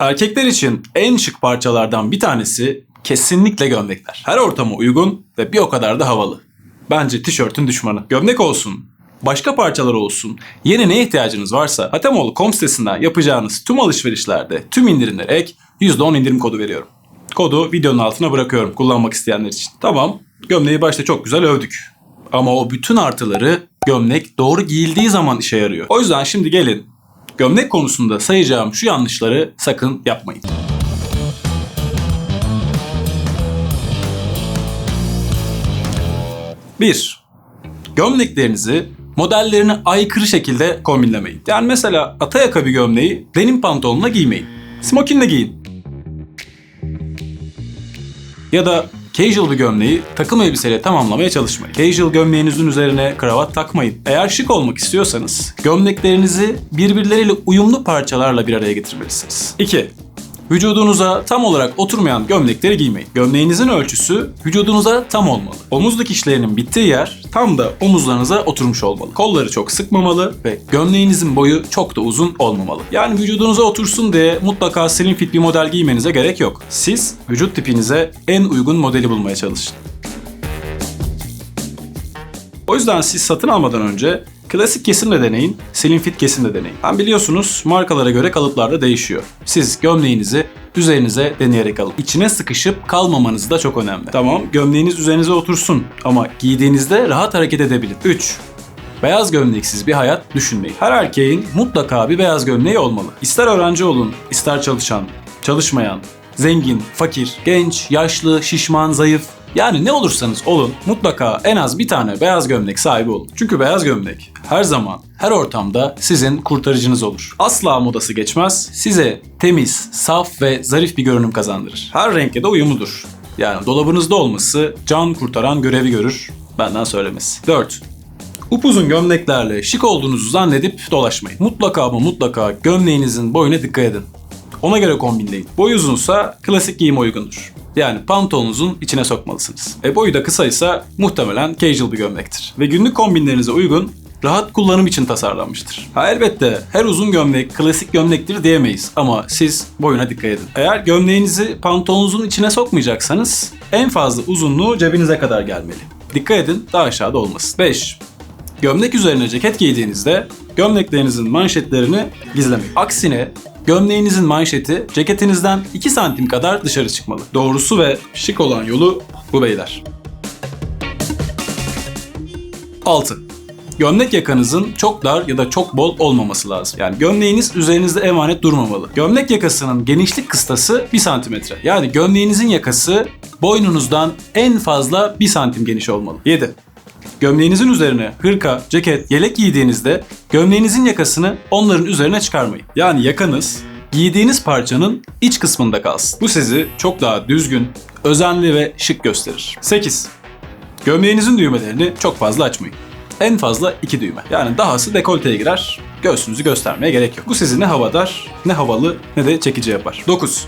Erkekler için en şık parçalardan bir tanesi kesinlikle gömlekler. Her ortama uygun ve bir o kadar da havalı. Bence tişörtün düşmanı. Gömlek olsun, başka parçalar olsun. Yeni ne ihtiyacınız varsa Hatemoğlu.com sitesinden yapacağınız tüm alışverişlerde tüm indirimlere ek %10 indirim kodu veriyorum. Kodu videonun altına bırakıyorum kullanmak isteyenler için. Tamam, gömleği başta çok güzel övdük. Ama o bütün artıları gömlek doğru giyildiği zaman işe yarıyor. O yüzden şimdi gelin gömlek konusunda sayacağım şu yanlışları sakın yapmayın. Bir, gömleklerinizi modellerine aykırı şekilde kombinlemeyin. Yani mesela ata yaka bir gömleği denim pantolonla giymeyin. Smokinle giyin. Ya da casual bir gömleği takım elbiseyle tamamlamaya çalışmayın. Casual gömleğinizin üzerine kravat takmayın. Eğer şık olmak istiyorsanız gömleklerinizi birbirleriyle uyumlu parçalarla bir araya getirmelisiniz. 2. Vücudunuza tam olarak oturmayan gömlekleri giymeyin. Gömleğinizin ölçüsü vücudunuza tam olmalı. Omuz dikişlerinin bittiği yer tam da omuzlarınıza oturmuş olmalı. Kolları çok sıkmamalı ve gömleğinizin boyu çok da uzun olmamalı. Yani vücudunuza otursun diye mutlaka slim fit bir model giymenize gerek yok. Siz vücut tipinize en uygun modeli bulmaya çalışın. O yüzden siz satın almadan önce klasik kesim de deneyin, slim fit kesim de deneyin. Hem biliyorsunuz markalara göre kalıplar da değişiyor. Siz gömleğinizi üzerinize deneyerek alın. İçine sıkışıp kalmamanız da çok önemli. Tamam gömleğiniz üzerinize otursun ama giydiğinizde rahat hareket edebilin. 3. Beyaz gömleksiz bir hayat düşünmeyin. Her erkeğin mutlaka bir beyaz gömleği olmalı. İster öğrenci olun, ister çalışan, çalışmayan, zengin, fakir, genç, yaşlı, şişman, zayıf, yani ne olursanız olun mutlaka en az bir tane beyaz gömlek sahibi olun. Çünkü beyaz gömlek her zaman, her ortamda sizin kurtarıcınız olur. Asla modası geçmez, size temiz, saf ve zarif bir görünüm kazandırır. Her renkle de uyumludur. Yani dolabınızda olması can kurtaran görevi görür, benden söylemesi. 4. Upuzun gömleklerle şık olduğunuzu zannedip dolaşmayın. Mutlaka ama mutlaka gömleğinizin boyuna dikkat edin. Ona göre kombinleyin. Boy uzunsa klasik giyime uygundur. Yani pantolonunuzun içine sokmalısınız. E boyu da kısaysa muhtemelen casual bir gömlektir. Ve günlük kombinlerinize uygun rahat kullanım için tasarlanmıştır. Ha elbette her uzun gömlek klasik gömlektir diyemeyiz ama siz boyuna dikkat edin. Eğer gömleğinizi pantolonunuzun içine sokmayacaksanız en fazla uzunluğu cebinize kadar gelmeli. Dikkat edin daha aşağıda olmasın. 5. Gömlek üzerine ceket giydiğinizde gömleklerinizin manşetlerini gizlemeyin. Aksine gömleğinizin manşeti ceketinizden 2 santim kadar dışarı çıkmalı. Doğrusu ve şık olan yolu bu beyler. 6. Gömlek yakanızın çok dar ya da çok bol olmaması lazım. Yani gömleğiniz üzerinizde emanet durmamalı. Gömlek yakasının genişlik kıstası 1 santimetre. Yani gömleğinizin yakası boynunuzdan en fazla 1 santim geniş olmalı. 7. Gömleğinizin üzerine hırka, ceket, yelek giydiğinizde gömleğinizin yakasını onların üzerine çıkarmayın. Yani yakanız giydiğiniz parçanın iç kısmında kalsın. Bu sizi çok daha düzgün, özenli ve şık gösterir. 8. Gömleğinizin düğmelerini çok fazla açmayın. En fazla iki düğme. Yani dahası dekolteye girer, göğsünüzü göstermeye gerek yok. Bu sizi ne havadar, ne havalı, ne de çekici yapar. 9.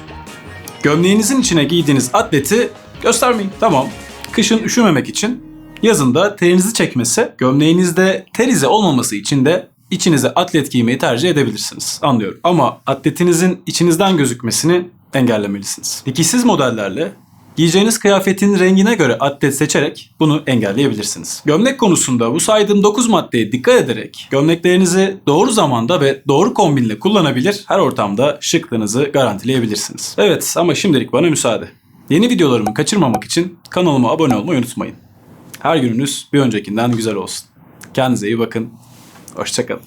Gömleğinizin içine giydiğiniz atleti göstermeyin. Tamam, kışın üşümemek için Yazın da terinizi çekmesi, gömleğinizde ter izi olmaması için de içinize atlet giymeyi tercih edebilirsiniz. Anlıyorum. Ama atletinizin içinizden gözükmesini engellemelisiniz. Dikişsiz modellerle Giyeceğiniz kıyafetin rengine göre atlet seçerek bunu engelleyebilirsiniz. Gömlek konusunda bu saydığım 9 maddeye dikkat ederek gömleklerinizi doğru zamanda ve doğru kombinle kullanabilir, her ortamda şıklığınızı garantileyebilirsiniz. Evet ama şimdilik bana müsaade. Yeni videolarımı kaçırmamak için kanalıma abone olmayı unutmayın. Her gününüz bir öncekinden güzel olsun. Kendinize iyi bakın. Hoşçakalın.